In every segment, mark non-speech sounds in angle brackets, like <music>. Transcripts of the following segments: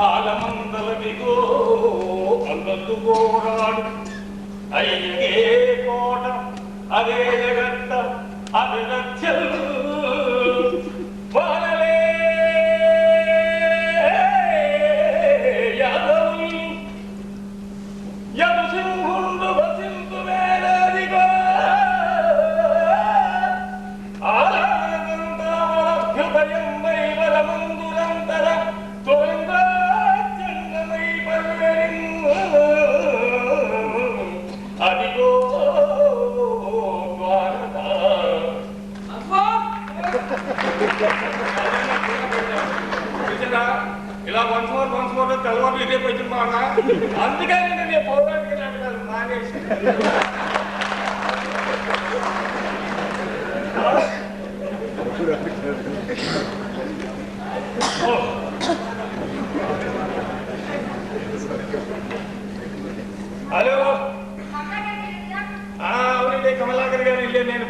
ఆలమందలమిగో అల్లదుగోరాడు అయ్యే కోట అదే జగత్త అది రక్షల్.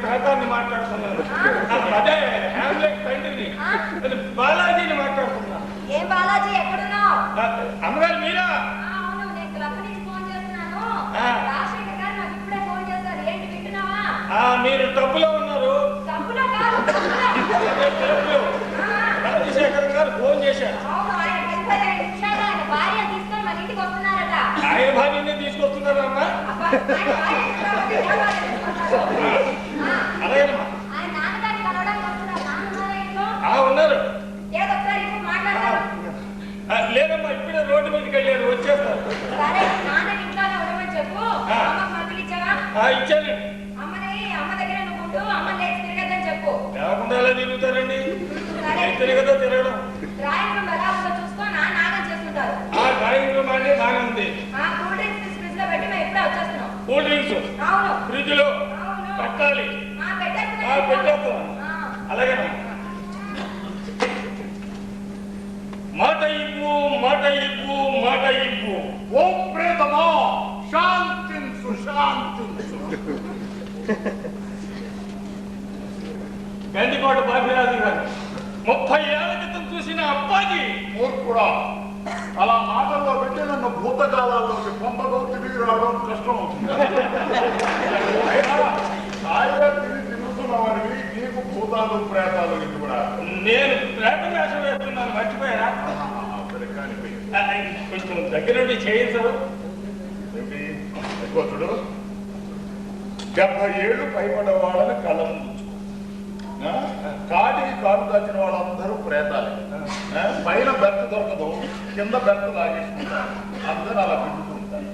ఇల్లే నేను పేతాన్ని మాట్లాడుతున్నాను ఆ, అదే హ్యామ్లెట్ తండ్రిని. బాలాజీని మాట్లాడుతున్నా ఏం బాలాజీ ఎక్కడున్నావు? అమ్మగారు మీరా? ఆ, అవును నేను క్లబ్ నుంచి ఫోన్ చేస్తున్నాను. ఆ. రాజశేఖర్ గారు నాకు ఇప్పుడే ఫోన్ చేశారు. ఏంటి వింటున్నావా ఆ, మీరు ఉన్నారు. తప్పులో డబ్బులు. రాజశేఖర్ గారు ఫోన్ చేశారు. ఆయన పది పదిహేను నిమిషాలు ఆయన భార్య తీసుకొని మన ఇంటికి వస్తున్నారట ఆయన భార్యనే తీసుకొస్తున్నారమ్మా అబ్బా, ఆయన భార్య తీసుకురాకపోతే ఏ భార్య తీసుకొస్తారు? ఆ, అలాగేనమ్మా ఆయన నాన్నగారిని కలవడానికి వస్తున్నారు నాన్నగారు ఇంట్లో ఆ, ఉన్నారు ఏదో ఒకసారి ఇప్పుడు మాట్లాడతారు ఆ, లేదమ్మా ఇప్పుడే రోడ్డు మీదకి వెళ్ళారు వచ్చేస్తారు సరే నాన్న ఇంట్లోనే ఉండమని చెప్పు ఆ. అమ్మకు మందులు ఇచ్చావా ఆ, ఇచ్చానండి అమ్మని అమ్మ దగ్గర నువ్వు ఉండు అమ్మ లేచి తిరగద్దని చెప్పు లేకుండా ఎలా తిరుగుతారండి సరే ఎత్తుని కదా తిరగడం. డ్రాయింగ్ రూమ్ ఎలా ఉందో చూసుకో నాన్న నాన్న చేస్తుంటారు. ఆ డ్రాయింగ్ రూమ్ అంటే బాగా ఉంది కూల్ డ్రింక్స్ ఫ్రిడ్జ్లో పెట్టాలి. పెట్టేస్తాం. అలాగేనా? మాట ఇవ్వు మాట ఇవ్వు. ఓం ప్రేతమా? శాంతించు శాంతించు గండికోట బాబిరాజు గారు ముప్పై ఏళ్ళ క్రితం చూసిన అప్పాజీ మూర్ఖుడా. అలా మాటల్లో పెట్టి నన్ను భూతకాలాల్లోకి పంపదో తిరిగి రావడం కష్టం అవుతుంది అయినా తిరిగి తిరుగుతున్నావనివి నీకు భూతాలు ప్రేతాలు కూడా. నేను ప్రేత వేషం వేస్తున్నాను మర్చిపోయారా? కొంచెం దగ్గర నుండి చేయించరు చూడు డెబ్బై ఏళ్ళు పైబడ్డ వాళ్ళని కళ్ళ? కాటికి కాటు దాచిన వాళ్ళందరూ ప్రేతాలే? పైన బెర్త దొరకదు కింద బెర్త లాగేసుకుంటారు అందరూ అలా పిండుతూ ఉంటారు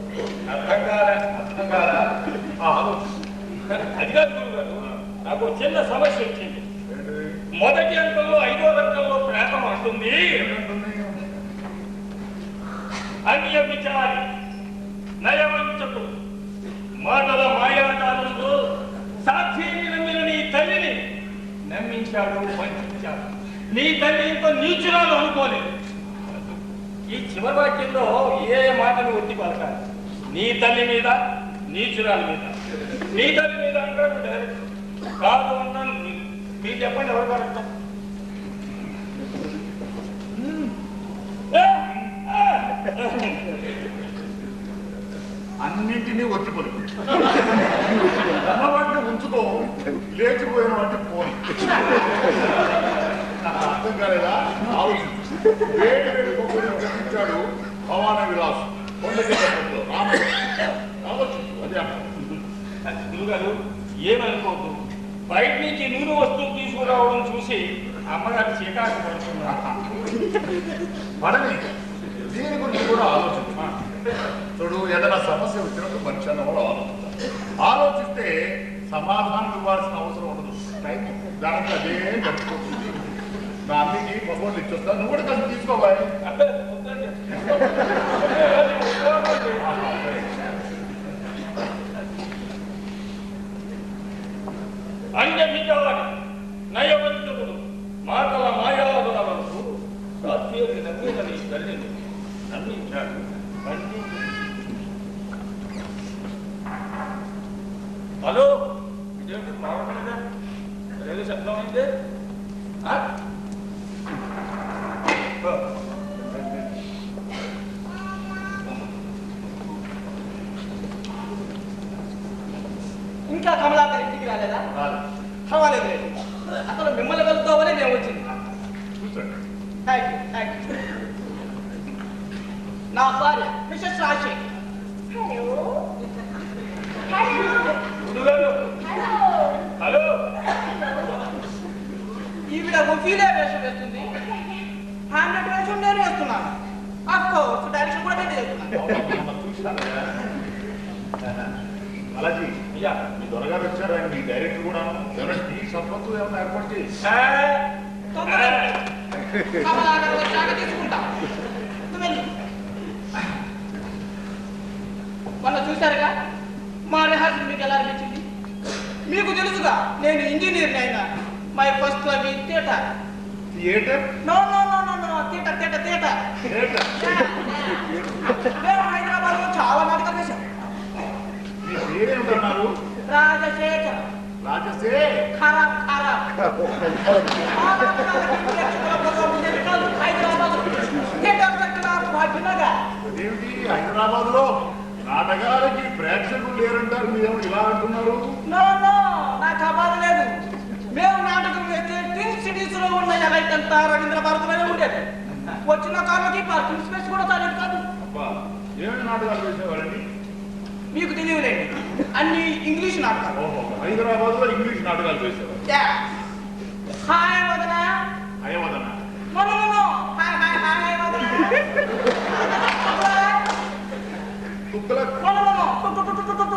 అర్థం కాలే అర్థం ఆలోచించు. అది కాదు గురుగారు నాకు చిన్న సమస్య వచ్చింది? మొదటి అంకంలో ఐదో రంగంలో ప్రేతం అంటుంది? అన్య విచారి నయవంచకు మాటల మాయాటాలతో సాక్షిని నమ్మిన నీ తల్లిని నమ్మించాడు వంచాడు నీ తల్లి ఇంత నీచురాలు అనుకోలేదు. ఈ చివరి వాక్యంలో ఏ మాటను ఒత్తి పలకాలి? నీ తల్లి మీద నీచురాలు మీద. నీ తల్లి మీద అంటాడు డైరెక్ట్ కాదు అన్నాను మీరు చెప్పండి ఎవరు పడతాం అన్నింటినీ వచ్చి పలుకు ఉన్నవాటిని ఉంచుకో లేచిపోయిన వాటిని పోని అర్థం కాలేదా? ఆలోచించు వేడి వేడి కొబ్బరిని గ్రహించాడు భవాన విలాస్ కొండకి రాముడు ఆలోచించు అదే అంటారు. గురుగారు ఏమనుకోదు బయట నుంచి నూనె వస్తువు తీసుకురావడం చూసి అమ్మగారు చీకాకు పడుతున్నారు. పడని. దీని గురించి కూడా ఆలోచించమా చూడు ఏదైనా సమస్య వచ్చినప్పుడు మనిషి అన్నవాడు ఆలోచిస్తారు ఆలోచిస్తే సమాధానం ఇవ్వాల్సిన అవసరం ఉండదు. టైం దానికి అదే గడిచిపోతుంది. నా అన్నికి భగవంతుడు ఇచ్చొస్తా నువ్వు కూడా కలిసి తీసుకోవాలి ఇంకా కమలాకర్ ఇంటికి రాలేదా రాలేదు అతను మిమ్మల్ని కలుద్దామని మేము వచ్చింది థ్యాంక్ యూ థ్యాంక్ యూ నా భార్య మిస్సెస్ రాశి హలో హలో హలో ఈవిడ వేషం వేస్తుంది మీ దొరగారు వచ్చారు ఆయన మీ డైరెక్టర్ కూడా. టీ సంపత్తు ఏమైనా ఏర్పాటు చేసి. మొన్న చూశారుగా మా రిహార్సల్ మీకు ఎలా అనిపించింది? మీకు తెలుసుగా నేను ఇంజనీర్ని అయినా. My first love theatre. Theatre? No no no no no theatre theatre theatre. మేము హైదరాబాద్లో చాలా నాటకాలు వేశాం మీ పేరేమిటన్నారు రాజశేఖర్. హైదరాబాద్లో నాటకాలకి ప్రేక్షకులు లేరంటారు మీరేమో ఇలా అంటున్నారు. నో నో నాకు ఆ బాధ లేదు. మేము నాటకం వేస్తే ట్విన్ సిటీస్లో ఉన్న ఎలైట్ అంతా రవీంద్ర భారతిలోనే ఉండేది. వచ్చిన కార్లకి పార్కింగ్ స్పేస్ కూడా చాలేదు కాదు. ఏమి నాటకాలు వేసేవారండి మీకు తెలియలేండి అన్ని ఇంగ్లీష్ నాటకాలు ఓహో హైదరాబాద్లో ఇంగ్లీష్ నాటకాలు వేసేవారు హాయ్ వదనా అయ్యవదన no no no hi hi hi వదనా తుక్కల నో నో నో టు టు టు టు టు టు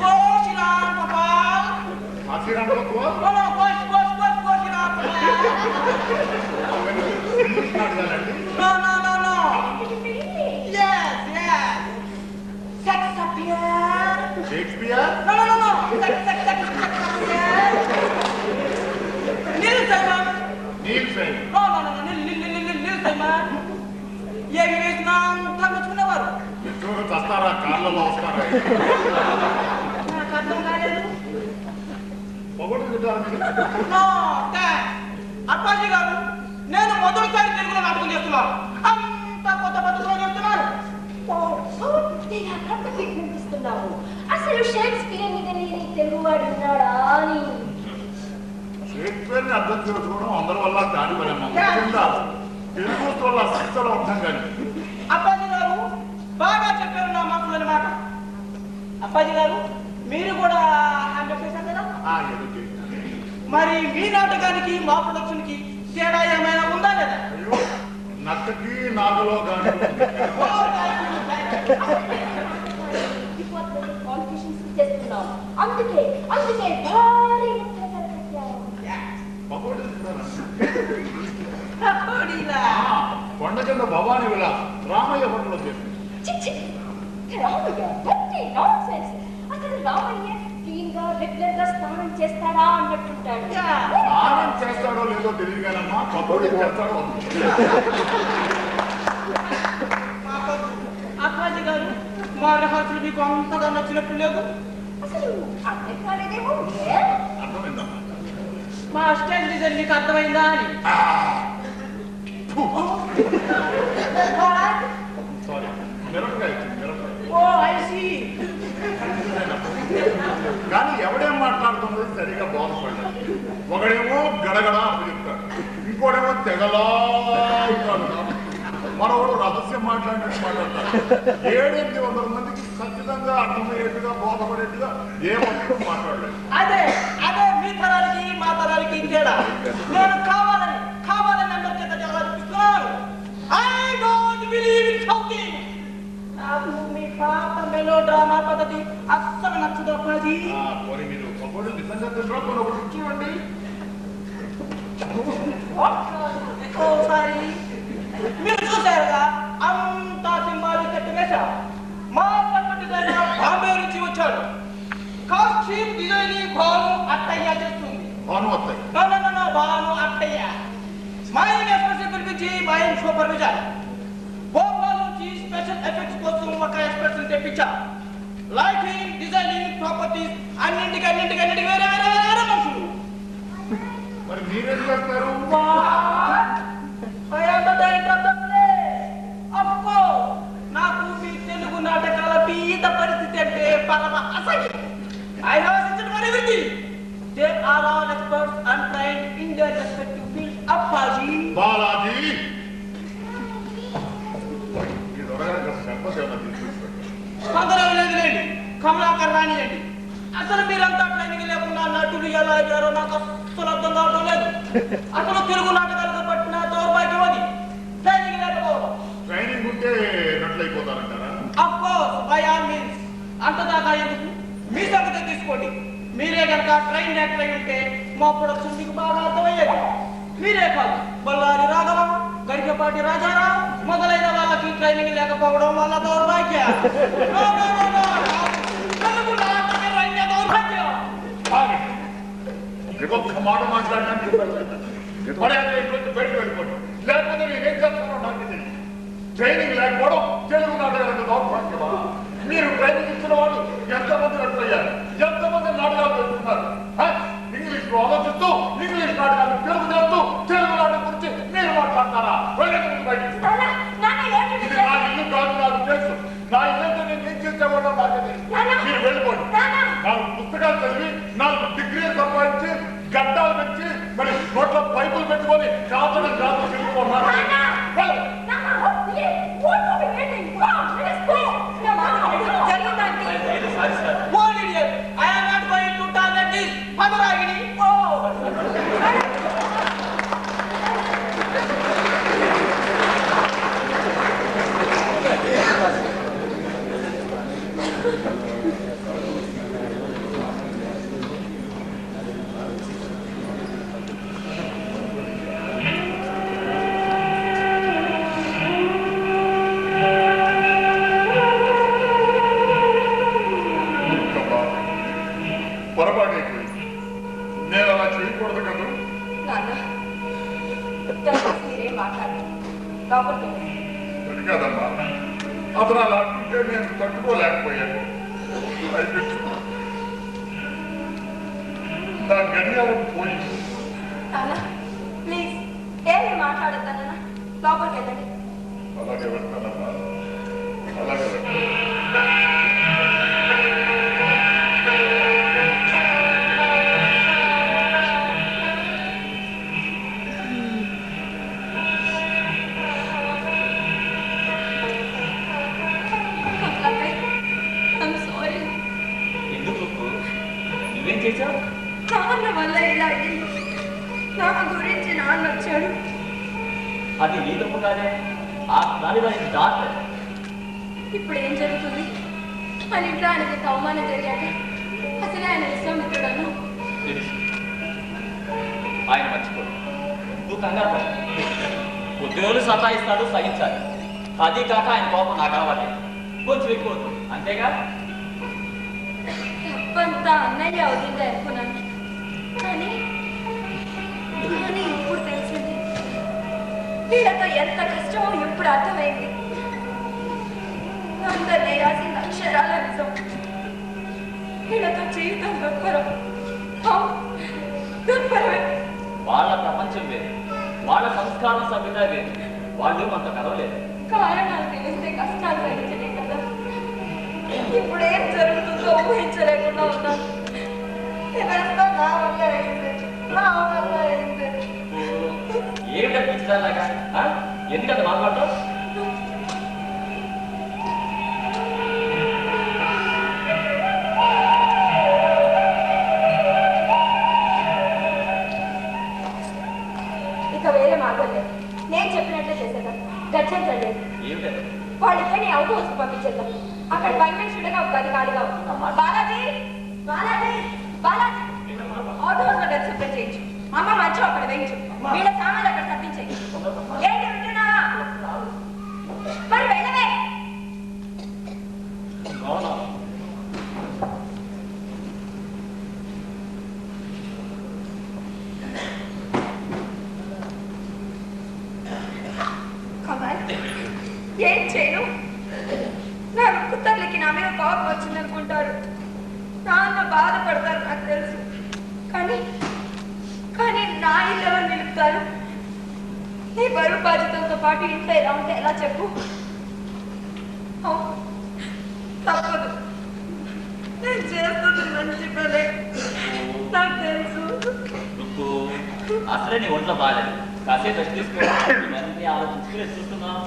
గో శ్రీరామ్ గోపాల్ ఆశ్చర్యానికి no no gosh gosh gosh go Sriram English నాటకాలండి నో నో నో నో ఇది Yes, yes. Sex appear. Shakespeare No, no, no, no. Sex, sex, sex appear. Neil Simon. Neil sign No, no, no, no. Simon. ఏమి వేసినా కార్లలో వస్తారా నాకు అర్థం కాలేదు అప్పాజీ గారు నేను మొదటిసారి తెలుగులో నాటకం చేస్తున్నాను అంత కొత్త పద్ధతిలో చేస్తున్నారు వినిపిస్తున్నావు అసలు షేక్స్పియర్ మీద నేను తెలుగువాడు ఉన్నాడా అని. షేక్స్పియర్ని అర్థం చేసుకోవడం అందరి వల్ల దాని తెలుగు వల్ల శిక్షలో ఉంటాం కానీ అప్పాజీ గారు బాగా చెప్పారు నా మనసులోని మాట. అప్పాజీ గారు మీరు కూడా హ్యాండ్ చేశారు కదా. మరి మీ నాటకానికి మా ప్రొడక్షన్కి తేడా ఏమైనా ఉందా లేదా? నక్కకి నాగలో కానీ అందుకే అందుకే భారీ కొండ కింద భవానీ విలా రామయ్య నాన్సెన్స్ అసలు రామయ్య క్లీన్గా రెగ్యులర్గా స్నానం చేస్తాడా అన్నట్టుంటాడు. స్నానం చేస్తాడో లేదో తెలియదు పకోడీ చేస్తాడో <laughs> అప్పాజీ గారు మా రిహార్సల్ మీకు అంతగా నచ్చినట్టు లేదు మా స్టేజ్ డిజైన్ మీకు అర్థమైందా అని. ఓ ఐసి కానీ ఎవడేం మాట్లాడుతున్నది సరిగా బాధపడలేదు. ఒకడేమో గడగడ అని చెప్తాడు. ఇంకోడేమో తెగలా మనోడు రహస్యం మాట్లాడినట్టు మాట్లాడతాడు. ఏడెనిమిది వందల మందికి ఖచ్చితంగా అర్థమయ్యేట్టుగా బోధపడేట్టుగా ఏ ఒక్కరు మాట్లాడలేదు. అదే అదే మీ తరానికి మా తరానికి తేడా. నేను కావాలని కావాలని అందరి చేత జవాబిస్తున్నాను I don't believe in shouting నాకు మీ పాత మెలో డ్రామా పద్ధతి అస్సలు నచ్చదు అప్పాజీ. పోనీ మీరు ఒకడు నిజంగా చూడండి. Of course, నాకు మీ తెలుగు నాటకాల పీత పరిస్థితి అంటే పరమ అసహ్యం I have assisted for everything. They are all experts and trained in their respective fields. Appaji. Balaji ఈ దొరగారు సంపద ఏమన్నా తీసుకొచ్చాడు కొందరు లేదు లేండి కమలాకర్ రానియండి అసలు మీరంతా ట్రైనింగ్ లేకుండా నటులు ఎలా అయ్యారో నాకు అసలు తెలుగు నాటకాలకు పట్టిన దౌర్భాగ్యం అది. ట్రైనింగ్ లేకపోవడం. ట్రైనింగ్ ఉంటే నట్లయిపోతారంటారా of course by all means అంతదాకా ఎందుకు? మీ సంగతి తీసుకోండి. మీరే కనుక ట్రైన్ యాక్టర్ అయి ఉంటే మా ప్రొడక్షన్ మీకు బాగా అర్థమయ్యేది. మీరే కాదు బళ్ళారి రాఘవ గరికపాటి రాజారావు మొదలైన వాళ్ళకి ట్రైనింగ్ లేకపోవడం వల్ల దౌర్భాగ్య. <laughs> ఒక్క మాట మాట్లాడడానికి మర్యాద ఇంకొంచెం బయటకు వెళ్ళిపోవడం. లేకపోతే నేను ఏం చేస్తానో నాకు తెలియదు. ట్రైనింగ్ లేకపోవడం తెలుగు నాటకాలకు దౌర్భాగ్యమా? మీరు ట్రైనింగ్ ఇచ్చిన వాళ్ళు ఎంతమంది నటులయ్యారు ఎంతమంది నాటకాలు పెట్టుకున్నారు? ఇంగ్లీష్లో ఆలోచిస్తూ ఇంగ్లీష్ నాటకాలు తెలుగు చేస్తూ తెలుగు నాటకం గురించి మీరు మాట్లాడతారా? ఇది? నా ఇల్లు కాదు నాకు తెలుసు. నా ఇల్లు నేను ఏం చేసేవాడో నాకు తెలుసు! మీరు వెళ్ళిపోండి! నాలుగు పుస్తకాలు చదివి నాలుగు డిగ్రీలు సంపాదించి నా గణ్యాలు నాన్న, ప్లీజ్ లోపలికి వెళ్ళండి అలాగే వెళ్తానమ్మా. అలాగే వెళ్తాను నాన్న వల్ల ఇలా నా గురించి నాన్న వచ్చాడు అది నీ తప్పు కాదే ఆ దాని డాక్టర్. ఇప్పుడు ఏం జరుగుతుంది? మన ఇంట్లో ఆయనకి అవమానం జరిగాక అసలే ఆయన విశ్వామిత్రుడను? ఆయన మర్చిపోడు. నువ్వు కంగారు పడు. కొద్ది రోజులు సతాయిస్తాడు సహించాలి. అది కాక ఆయన కోపం నాకు అలవాటే కొంచెం ఎక్కువ. అంతేగా? తప్పంతా అన్నయ్య అవుతుంది వీళ్ళతో ఎంత కష్టమో ఇప్పుడు అర్థమైంది. అందరినీ రాసిన అక్షరాల నిజం. వీళ్ళతో జీవితం దుర్భరం. అవును, దుర్భరమే. వాళ్ళ ప్రపంచం వేరు. వాళ్ళ సంస్కారం సభ్యత వేరు. వాళ్ళు మనతో కలవలేదు. కారణాలు తెలిస్తే కష్టాలు సహించలే కదా. ఇప్పుడు ఏం జరుగుతుందో ఊహించలేకుండా ఉన్నాను పిచ్చిదాలాగా ఎందుకంత మాట్లాడతావు? నేను చెప్పినట్లే చేసేద్దాం. లేదు. ఏమిటది వాళ్ళిద్దరిని అవుట్ హౌస్ పంపించేద్దాం. అక్కడ పర్మిషన్ ఒక గది ఖాళీగా బాలాజీ! బాలాజీ! బాలాజీ! అవుట్ హౌస్లో చేయించు. అమ్మ మంచి అక్కడ వేయించు. వీళ్ళ సామాన్లు అక్కడ తప్పించేయి. ఏంటి వింటున్నావా మరి వెళ్ళవే. ఏం చేయను? నా ముక్కు తల్లికి నా మీద కోపం వచ్చిందనుకుంటారు. నాన్న బాధపడతారు నాకు తెలుసు. కానీ కానీ నీ బరువు బాధ్యతలతో పాటు ఇంట్లో ఎలా ఉంటే ఎలా చెప్పు? తప్పదు. నేను చేస్తుంది మంచి పనే. నాకు తెలుసు. అసలే నీ ఒంట్లో బాగాలేదు కాసేపు రెస్ట్ తీసుకో. ఇవన్నీ ఆలోచించుకునే చూస్తున్నావు.